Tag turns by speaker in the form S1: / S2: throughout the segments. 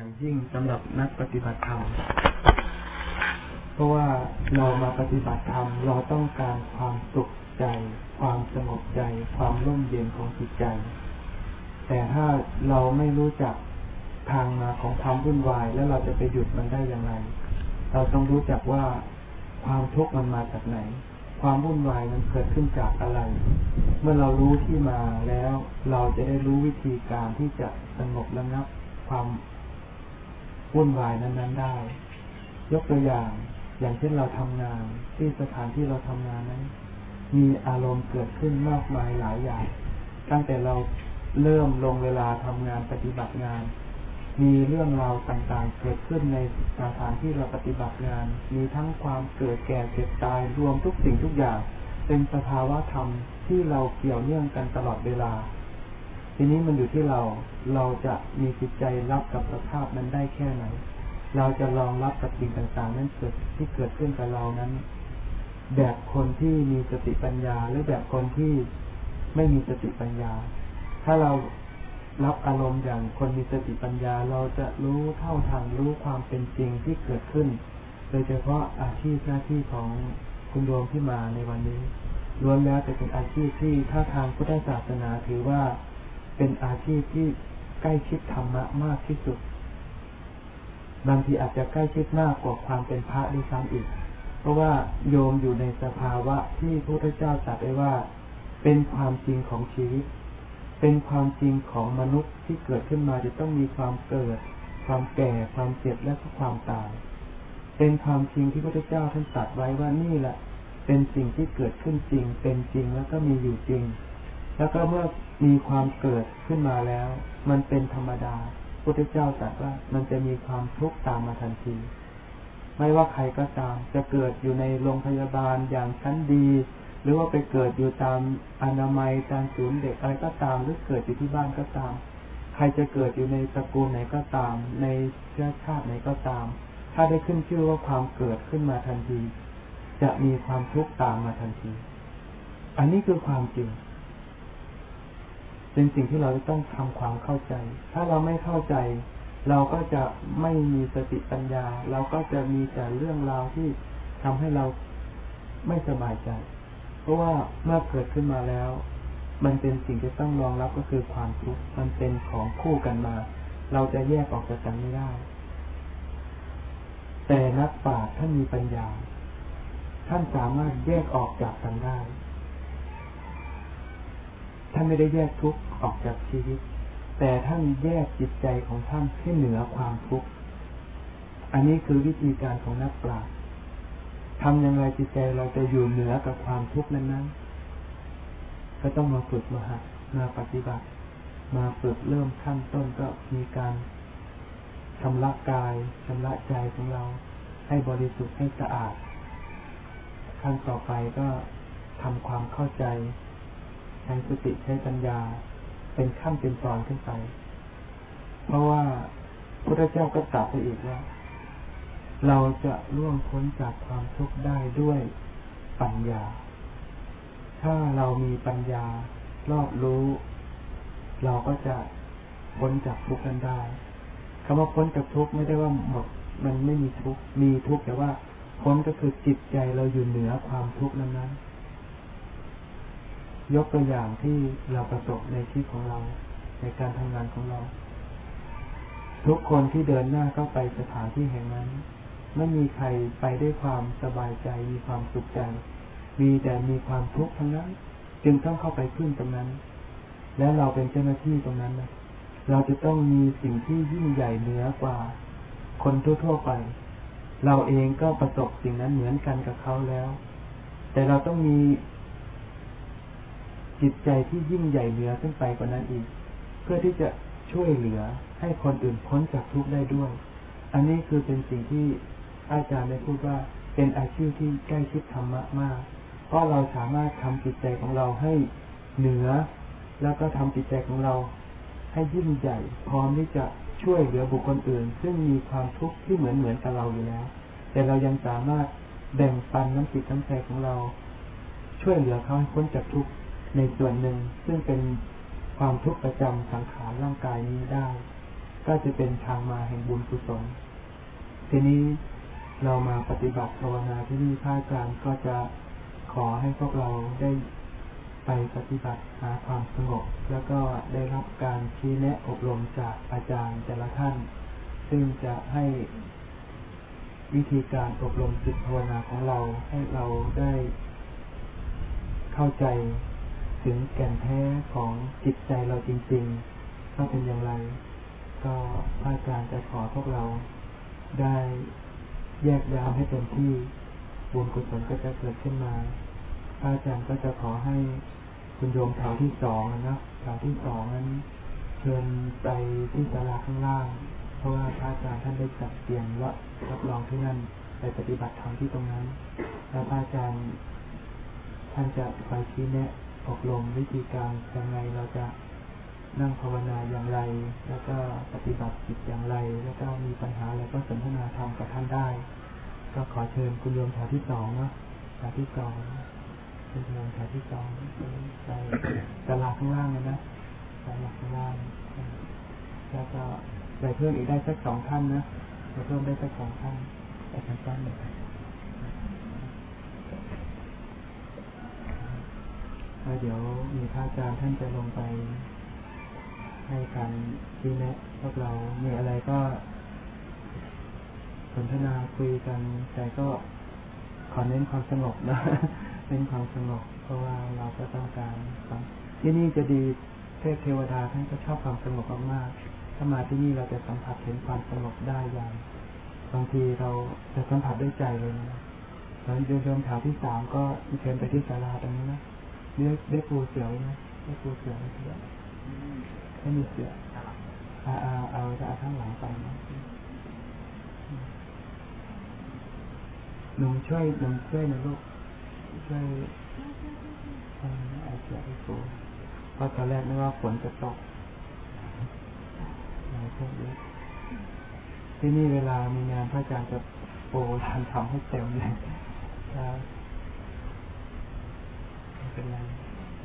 S1: อย่างยิ่งสำหรับนักปฏิบัติธรรม เพราะว่าเรามาปฏิบัติธรรมเราต้องการความสุขใจ ความสงบใจ ความร่มเย็นของจิตใจ แต่ถ้าเราไม่รู้จักทางมาของความวุ่นวาย แล้วเราจะไปหยุดมันได้อย่างไร เราต้องรู้จักว่าความทุกข์มันมาจากไหน ความวุ่นวายมันเกิดขึ้นจากอะไร เมื่อเรารู้ที่มาแล้ว เราจะได้รู้วิธีการที่จะสงบระงับความ วุ่นวายนั้น ๆ ได้ ยกตัวอย่าง อย่างเช่นเราทำงานที่สถานที่เราทำงานนั้น มีอารมณ์เกิดขึ้นมากมายหลายอย่าง ตั้งแต่เราเริ่มลงเวลาทำงานปฏิบัติงาน มีเรื่องราวต่างๆ เกิดขึ้นในสถานที่เราปฏิบัติงาน มีทั้งความเกิดแก่เจ็บตายรวมทุกสิ่งทุกอย่าง เป็นสภาวะธรรมที่เราเกี่ยวเนื่องกันตลอดเวลา ทีนี้มันอยู่ที่เรา เราจะมีจิตใจรับกับสภาพนั้นได้แค่ไหน เราจะลองรับกับสิ่งต่างๆ นั้นเกิดที่เกิดขึ้นกับเรานั้น แบบคนที่มีสติปัญญา หรือแบบคนที่ไม่มีสติปัญญา ถ้าเรารับอารมณ์อย่างคนมีสติปัญญา เราจะรู้เท่าทันรู้ความเป็นจริงที่เกิดขึ้น โดยเฉพาะอาชีพหน้าที่ของคุณดวงที่มาในวันนี้ล้วนแล้วแต่เป็นอาชีพที่ถ้าทางพุทธศาสนาถือว่า เป็นอาชีพที่ใกล้ชิดธรรมะมากที่สุด บางทีอาจจะใกล้ชิดมากกว่าความเป็นพระด้วยซ้ำอีก เพราะว่าโยมอยู่ในสภาวะที่พระพุทธเจ้าตรัสไว้ว่า เป็นความจริงของชีวิต เป็นความจริงของมนุษย์ที่เกิดขึ้นมาจะต้องมีความเกิด ความแก่ ความเจ็บและก็ความตาย เป็นความจริงที่พระพุทธเจ้าท่านตรัสไว้ว่านี่แหละ เป็นสิ่งที่เกิดขึ้นจริง เป็นจริงแล้วก็มีอยู่จริง แล้วก็เมื่อ มีความเกิดขึ้นมาแล้ว มันเป็นธรรมดาพุทธเจ้าตรัสว่ามันจะมีความทุกข์ตามมาทันที ไม่ว่าใครก็ตาม จะเกิดอยู่ในโรงพยาบาลอย่างชั้นดี หรือว่าไปเกิดอยู่ตามอนามัยตามศูนย์เด็กอะไรก็ตามหรือเกิดอยู่ที่บ้านก็ตาม ใครจะเกิดอยู่ในตระกูลไหนก็ตาม ในเชื้อชาติไหนก็ตาม ถ้าได้ขึ้นชื่อว่าความเกิดขึ้นมาทันที จะมีความทุกข์ตามมาทันที อันนี้คือความจริง เป็นสิ่งที่เราต้องทำความเข้าใจ ถ้าเราไม่เข้าใจ เราก็จะไม่มีสติปัญญา เราก็จะมีแต่เรื่องราวที่ทำให้เราไม่สบายใจ เพราะว่าเมื่อเกิดขึ้นมาแล้ว มันเป็นสิ่งที่ต้องรองรับก็คือความทุกข์มันเป็นของคู่กันมา เราจะแยกออกจากกันไม่ได้ แต่นักปราชญ์ท่านมีปัญญา ท่านสามารถแยกออกจากกันได้ ท่านไม่ได้แยกทุกข์ออกจากชีวิต แต่ท่านแยกจิตใจของท่านให้เหนือความทุกข์ อันนี้คือวิธีการของนักปราชญ์ทำอยังไงจิตใจเราจะอยู่เหนือกับความทุกข์นั้นๆ ก็ต้องมาฝึกมาหัดมาปฏิบัติ มาฝึกเริ่มขั้นต้นก็มีการชำระกายชำระใจของเรา ให้บริสุทธิ์ให้สะอาด ขั้นต่อไปก็ทำความเข้าใจ ช้สติใช้ปัญญา เป็นขั้นเป็นตอนขึ้นไป เพราะว่าพระเจ้าก็ตรัสไปอีกว่า เราจะล่วงพ้นจากความทุกข์ได้ด้วยปัญญา ถ้าเรามีปัญญารอบรู้ เราก็จะพ้นจากทุกข์นั้นได้คำว่าพ้นจากทุกข์ไม่ได้ว่าหมดมันไม่มีทุกข์มีทุกข์แต่ว่าพ้นก็คือจิตใจเราอยู่เหนือความทุกข์นั้นๆ ยกตัวอย่างที่เราประสบในชีวิตของเรา ในการทำงานของเรา ทุกคนที่เดินหน้าเข้าไปสถานที่แห่งนั้น ไม่มีใครไปด้วยความสบายใจมีความสุขใจมีแต่มีความทุกข์ทั้งนั้น จึงต้องเข้าไปขึ้นตรงนั้น แล้วเราเป็นเจ้าหน้าที่ตรงนั้นนะเราจะต้องมีสิ่งที่ยิ่งใหญ่เหนือกว่า คนทั่วๆไป เราเองก็ประสบสิ่งนั้นเหมือนกันกับเขาแล้ว แต่เราต้องมี จิตใจที่ยิ่งใหญ่เหนือขึ้นไปกว่านั้นอีก เพื่อที่จะช่วยเหลือให้คนอื่นพ้นจากทุกข์ได้ด้วย อันนี้คือเป็นสิ่งที่อาจารย์ได้พูดว่าเป็นอาชีพที่ใกล้ชิดธรรมะมาก เพราะเราสามารถทำจิตใจของเราให้เหนือ แล้วก็ทำจิตใจของเรา ให้ยิ่งใหญ่พร้อมที่จะช่วยเหลือบุคคลอื่น ซึ่งมีความทุกข์ที่เหมือนเหมือนกับเราอยู่แล้ว แต่เรายังสามารถแบ่งปันน้ำจิตน้ำใจของเรา ช่วยเหลือเขาให้พ้นจากทุกข์ ในส่วนหนึ่งซึ่งเป็นความทุกข์ประจำสังขารร่างกายนี้ได้ ก็จะเป็นทางมาแห่งบุญกุศลทีนี้เรามาปฏิบัติภาวนาที่นี่พระอาจารย์ก็จะขอให้พวกเราได้ไปปฏิบัติหาความสงบ แล้วก็ได้รับการชี้แนะอบรมจากอาจารย์แต่ละท่าน ซึ่งจะให้วิธีการอบรมจิตภาวนาของเราให้เราได้เข้าใจ ถึงแก่นแท้ของจิตใจเราจริงๆว่าเป็นอย่างไร ก็พระอาจารย์จะขอพวกเราได้แยกยามให้เต็มที่บุญกุศลก็จะเกิดขึ้นมาพระอาจารย์ก็จะขอให้คุณโยมแถวที่สองนะแถวที่สองนั้นเชิญไปที่ศาลาข้างล่าง เพราะว่าพระอาจารย์ท่านได้จัดเตรียมและรับรองที่นั่นไปปฏิบัติธรรมที่ตรงนั้น แล้วพระอาจารย์ท่านจะไปชี้แนะ อบรมวิธีการยังไงเราจะนั่งภาวนาอย่างไร แล้วก็ปฏิบัติจิตอย่างไร แล้วก็มีปัญหาอะไรก็สนทนาธรรมกับท่านได้ ก็ขอเชิญคุณโยมแถวที่สองเนาะแถวที่สองคุณโยมแถวที่สองไปตลาดข้างล่างเลยนะตลาดข้างล่าง แล้วก็ไปเพิ่มอีกได้สักสองท่านนะไปเพิ่มได้สักสองท่านแต่สั้นๆ้วเดี๋ยวมีพระอาจารย์ท่านจะลงไป ให้การชี้แนะพวกเรามีอะไรก็สนทนาคุยกันแต่ก็ขอเน้นความสงบนะเน้นความสงบ เพราะว่าเราก็ต้องการความที่นี่จะดีเทพเทวดาท่านก็ชอบความสงบมากๆถ้ามาที่นี่เราจะสัมผัสเห็นความสงบได้อย่างบางทีเราจะสัมผัสด้วยใจเลยนะแล้วโยมแถวที่สามก็เชิญไปที่ศาลาตรงนี้นะ เรียกเรียกปูเสือไว้นะเรียกปูเสือไว้ที่นั่นไม่มีเสือเอาเอาเอาจะเอาข้างหลังไปนะหนุ่มช่วยหนุ่มช่วยนะลูกช่วยเอาเอาเสือให้ปูเพราะตอนแรกนึกว่าฝนจะตกเอาช่วยด้วยที่นี่เวลามีงานพระอาจารย์จะโปรทานทำให้เต็มเลยครับไม่ เป็นไร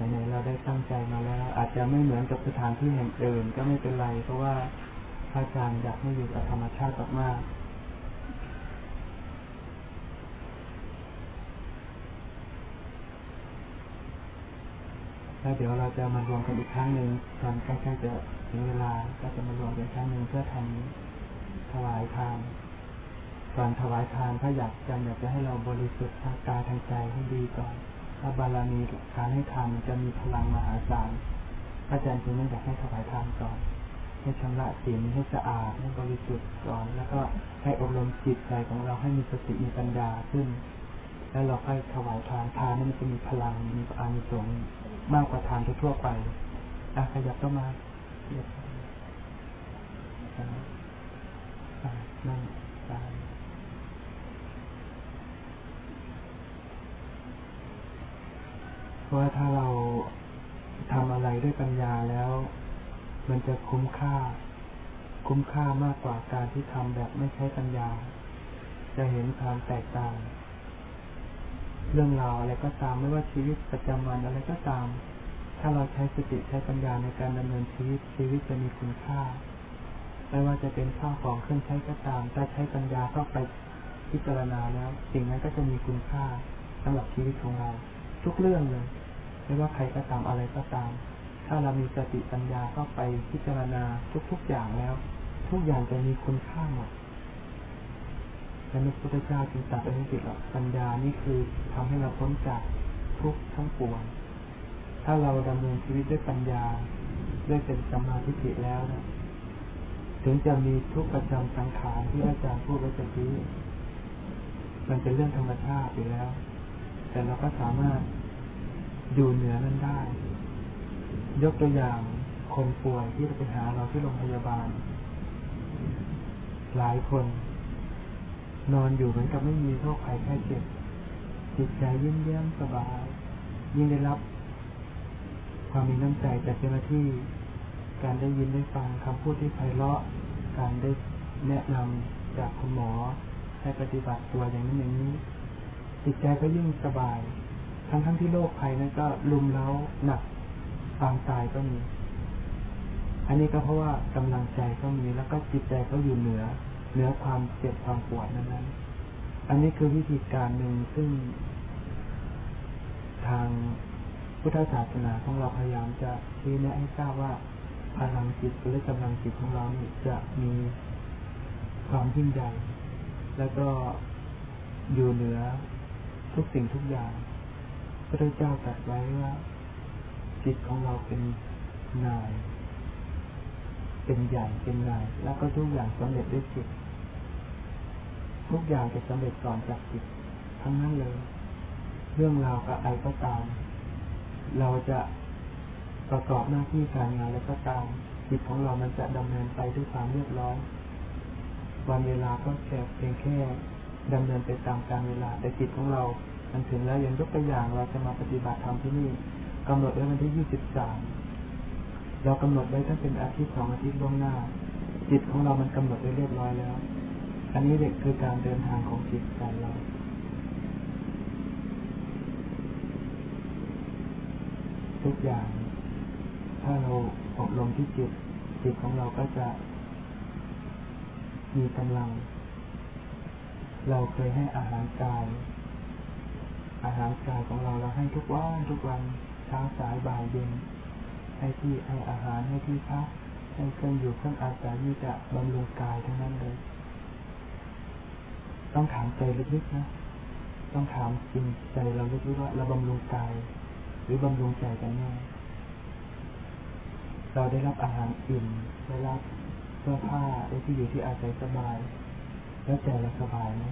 S1: ไหนๆเราได้ตั้งใจมาแล้ว อาจจะไม่เหมือนกับสถานที่แห่งอื่นก็ไม่เป็นไร เพราะว่าพระอาจารย์อยากให้อยู่กับธรรมชาติมากๆแล้วเดี๋ยวเราจะมารวมกันอีกครั้งหนึ่งตอนใกล้ๆจะถึงเวลาก็จะมารวมกันอีกครั้งหนึ่งเพื่อทำถวายทานก่อนถวายทานถ้าอยากจะอยากจะให้เราบริสุทธิ์ทางกายทางใจให้ดีก่อน ถ้าบารมีการให้ทานจะมีพลังมหาศาลพระอาจารย์จึงไม่อยากให้ถวายทานก่อนให้ชำระศีลให้สะอาดให้บริสุทธิ์ก่อน แล้วก็ให้อบรมจิตใจของเราให้มีสติมีปัญญาขึ้น แล้วเราค่อยถวายทานทานนั้นจะมีพลังมีอานิสงส์มากกว่าทานทั่วไปอะขยับเข้ามาขยับเข้ามาอะนั่งตามเพราะ ว่าถ้าเราทำอะไรด้วยปัญญาแล้ว มันจะคุ้มค่า คุ้มค่ามากกว่าการที่ทำแบบไม่ใช้ปัญญา จะเห็นความแตกต่าง เรื่องราวอะไรก็ตามไม่ว่าชีวิตประจำวันอะไรก็ตาม ถ้าเราใช้สติใช้ปัญญาในการดำเนินชีวิตชีวิตจะมีคุณค่า ไม่ว่าจะเป็นข้าวของเครื่องใช้ก็ตามถ้าใช้ปัญญาเข้าไปพิจารณาแล้ว สิ่งนั้นก็จะมีคุณค่าสำหรับชีวิตของเรา ทุกเรื่องเลย ไม่ว่าใครก็ตามอะไรก็ตาม ถ้าเรามีสติปัญญาเข้าไปพิจารณาทุกๆอย่างแล้ว ทุกอย่างจะมีคุณค่าหมดและพระพุทธเจ้าจึงตรัสไว้ในจิตว่าปัญญานี่คือทำให้เราพ้นจากทุกข์ทั้งปวง ถ้าเราดำเนินชีวิตด้วยปัญญา ด้วยเป็นสมมาธิฏแล้วนะถึงจะมีทุกข์ประจำสังขารที่อาจารย์พูดไว้ตะกี้มันเป็นเรื่องธรรมชาติอยู่แล้ว แต่เราก็สามารถ อยู่เหนือนั้นได้ ยกตัวอย่างคนป่วยที่จะไปหาเราที่โรงพยาบาล หลายคน นอนอยู่เหมือนกับไม่มีโรคภัยแค่เจ็บจิตใจยิ้มแย้มสบาย ยิ่งได้รับ ความมีน้ำใจจากเจ้าหน้าที่ การได้ยินได้ฟังคำพูดที่ไพเราะ การได้แนะนำจากคุณหมอให้ปฏิบัติตัวอย่างนั้นอย่างนี้ จิตใจก็ยิ่งสบาย ทั้งทั้งที่โรคภัยนั้นก็ลุมเล้าหนักปางตายก็มี อันนี้ก็เพราะว่ากำลังใจก็มีแล้วก็จิตใจก็อยู่เหนือเหนือความเจ็บความปวดนั้นนั้นอันนี้คือวิธีการหนึ่งซึ่ง ทางพุทธศาสนาของเราพยายามจะชี้แนะให้ทราบว่าพลังจิตหรือกำลังจิตของเรานี่จะมีความยิ่งใหญ่ แล้วก็อยู่เหนือทุกสิ่งทุกอย่าง พระเจ้าตรัสไว้ว่าจิตของเราเป็นนาย เป็นใหญ่เป็นนาย แล้วก็ทุกอย่างสำเร็จด้วยจิต ทุกอย่างจะสำเร็จก่อนจากจิต ทั้งนั้นเลย เรื่องราวกับอะไรก็ตาม เราจะประกอบหน้าที่การงานแล้วก็ตามจิตของเรามันจะดำเนินไปด้วยความเรียบร้อยวันเวลาก็แค่เพียงแค่ดำเนินไปตามการเวลาแต่จิตของเรา มันถึงแล้วอย่างยกตัวอย่างเราจะมาปฏิบัติธรรมที่นี่กำหนดไว้วันที่ยี่สิบสามเรากำหนดไว้ตั้งเป็นอาทิตย์สองอาทิตย์ล่วงหน้า จิตของเรามันกำหนดไว้เรียบร้อยแล้ว อันนี้เด็กคือการเดินทางของจิตใจเราทุกอย่าง ถ้าเราอบรมที่จิต จิตของเราก็จะ มีกำลัง เราเคยให้อาหารกาย อาหารกายของเราเราให้ทุกวันทุกวันเช้าสายบ่ายเย็นให้ที่ให้อาหารให้ที่พักให้เครื่องอยู่เครื่องอาศัยนี่จะบำรุงกายทั้งนั้นเลย ต้องถามใจลึกๆนะต้องถามจริงใจเราลึกๆว่าเราบำรุงกาย หรือบำรุงใจกันแน่เราได้รับอาหารอิ่มได้รับเสื้อผ้าได้ที่อยู่ที่อาศัยสบาย แล้วใจเราสบายไหม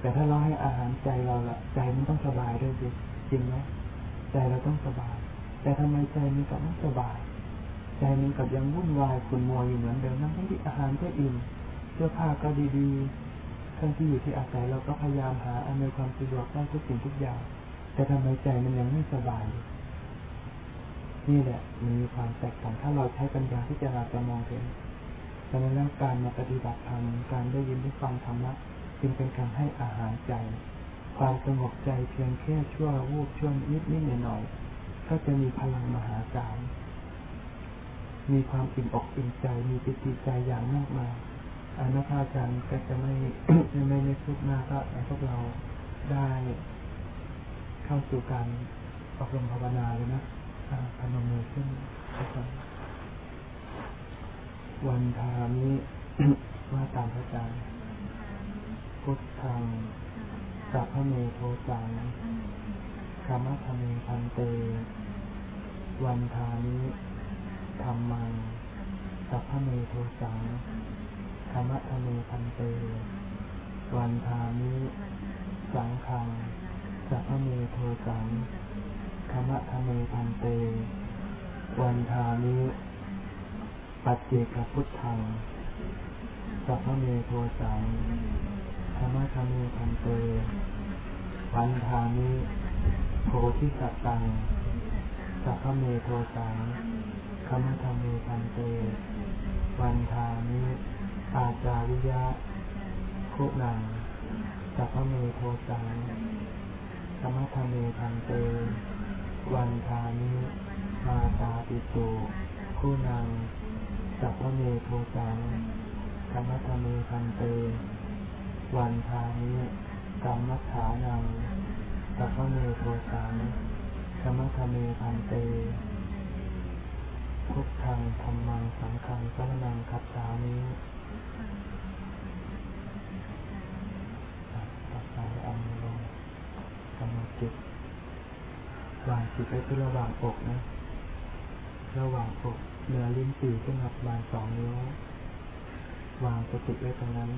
S1: แต่ถ้าเราให้อาหารใจเราละใจมันต้องสบายด้วยสิจริงไหมใจเราต้องสบาย แต่ทำไมใจมันกลับไม่สบาย ใจมันกลับยังวุ่นวายขุ่นมัวอยู่เหมือนเดิมนั่งที่อาหารก็อิ่มเสื้อผ้าก็ดีๆเครื่องที่อยู่ที่อาศัยเราก็พยายามหาอำนวยความสะดวกได้ทุกสิ่งทุกอย่าง แต่ทำไมใจมันยังไม่สบายนี่แหละมีความแตกต่างถ้าเราใช้ปัญญาที่จะเราจะมองเห็นดังนั้นการมาปฏิบัติธรรมการได้ยินได้ฟังธรรมะ จึงเป็นการให้อาหารใจ ความสงบใจเพียงแค่ชั่ววูบชั่วนิดนิดหน่อยก็จะมีพลังมหาศาลมีความอิ่มอกอิ่มใจ มีปิติใจอย่างมากมายอนักอาจารย์ก็จะไม่ไม่ไม่พูดมากก็แต่พวกเราได้เข้าสู่การอบรมภาวนาเลยนะพนมมือขึ้นวันทามิว่าตามพระอาจารย์ พุทธังสัพพเมโทจังธรรมะธรรมพันเต วันทามิธรรมังสัพพเมโทจังธรรมะธรรมพันเต วันทามิสังฆังสัพพเมโทจังธรรมะธรรมพันเต วันทามิปัจเจกพุทธังสัพพเมโทสัง ธรรมะธรรมพันเตวันทามิโพธิสัตตังสัพพเมโทสังธรรมะธรรมพันเตวันทามิอาจาริยะคุณังสัพพเมโทสังธรรมะธรรมพันเตวันทามิมาตาปิตุคุณังสัพพเมโทสังธรรมะธรรมพันเต วันทามิกรรมฐานังสัพพเมโทสังธรรมะธรรมพันเตพุทธังธรรมังสังฆังสรนังคัจฉามิต่อไปเอามือลงกำหนดจิตวางจิตไว้ที่ระหว่างอกนะ ระหว่างอกเหนือลิ้นปี่ขึ้นมาประมาณสองนิ้ว วางสติไว้ตรงนั้น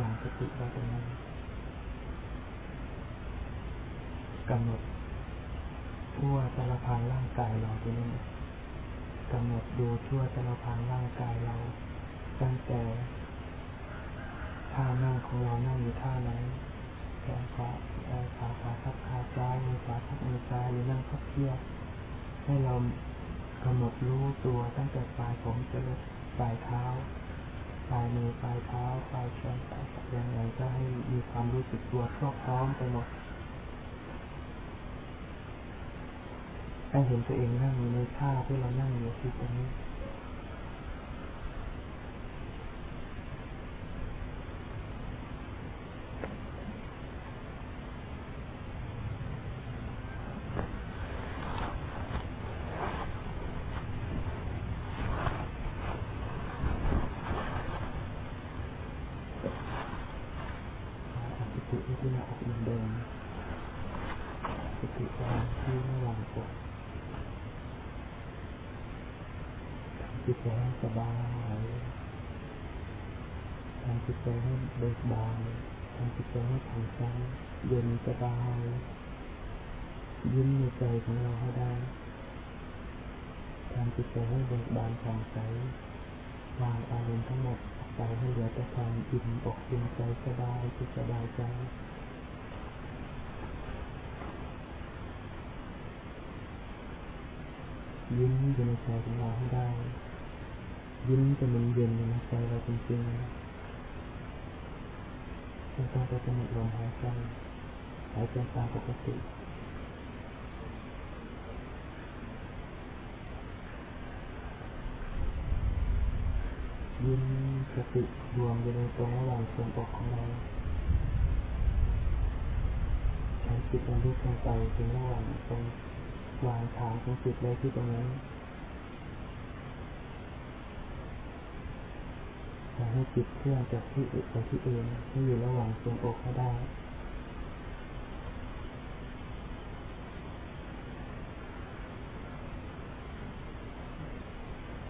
S1: วางสติไว้ตรงนั้นกำหนดทั่วสารพางร่างกายเราทีนี้กำหนดดูทั่วสารพางร่างกายเรา ตั้งแต่ท่านั่งของเรานั่งอยู่ท่าไหนแขนขวาขาขวาทับขาซ้ายมือขวาทับมือซ้ายหรือนั่งพับเพียบให้เรากำหนดรู้ตัวตั้งแต่ปลายผมจนปลายเท้า ปลายมือปลายเท้าปลายแขนปลายอย่างไงก็ให้มีความรู้สึกตัวครอบพร้อมไปหมดให้เห็นตัวเองนั่งอยู่ในท่าที่เรานั่งอยู่ที่ตรงนี้ เอาสติไว้ ที่หน้าอกเหมือนเดิมสติวางที่ระหว่างอกทำจิตใจให้สบายทำจิตใจให้เบิกบานทำจิตใจให้ผ่อนคลายเย็นสบายยิ้มในใจของเราให้ได้ทำจิตใจให้เบิกบานผ่องใสวางอารมณ์ทั้งหมด ออกไปให้เหลือแต่ความอิ่มอกอิ่มใจสบายจิตสบายใจยิ้มอยู่ในใจของเราให้ได้ ยิ้มจะมันเย็นในใจเราจริงๆไม่ต้องไปกำหนดลมหายใจหายใจตามปกติ ยิ้มสติรวมอยู่ในตรงระหว่างส่วนอกของเราใช้จิตระลึกลงไปถึงระหว่างตรงวางฐานของจิตเลยที่ตรงนั้นอย่าให้จิตเคลื่อนจากที่อื่นไปที่อื่นให้อยู่ระหว่างส่วนอกให้ได้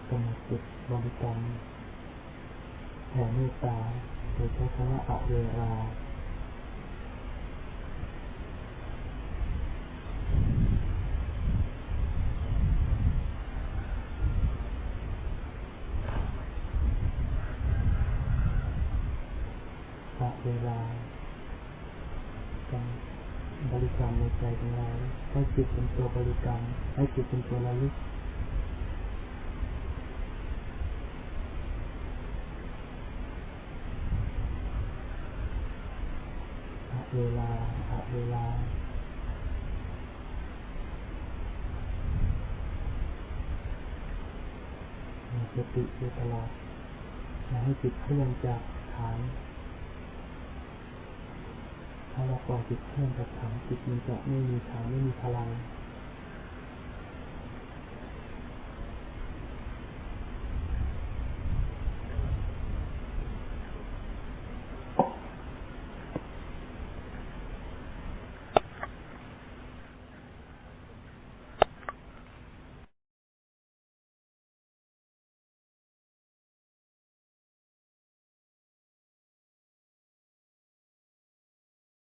S1: กำหนดจิตบริกรรม แผ่เมตตาโดยใช้คำว่าอะเวราณเวลาการบริกรรมในใจของเราให้จิตเป็นตัวบริกรรมให้จิตเป็นตัวระลึก เวลาอะเวลา สติอยู่ตลอดอย่าให้จิตเคลื่อนจากฐาน ถ้าเราปล่อยจิตเคลื่อนจากฐานจิตมันจะไม่มีฐานไม่มีพลัง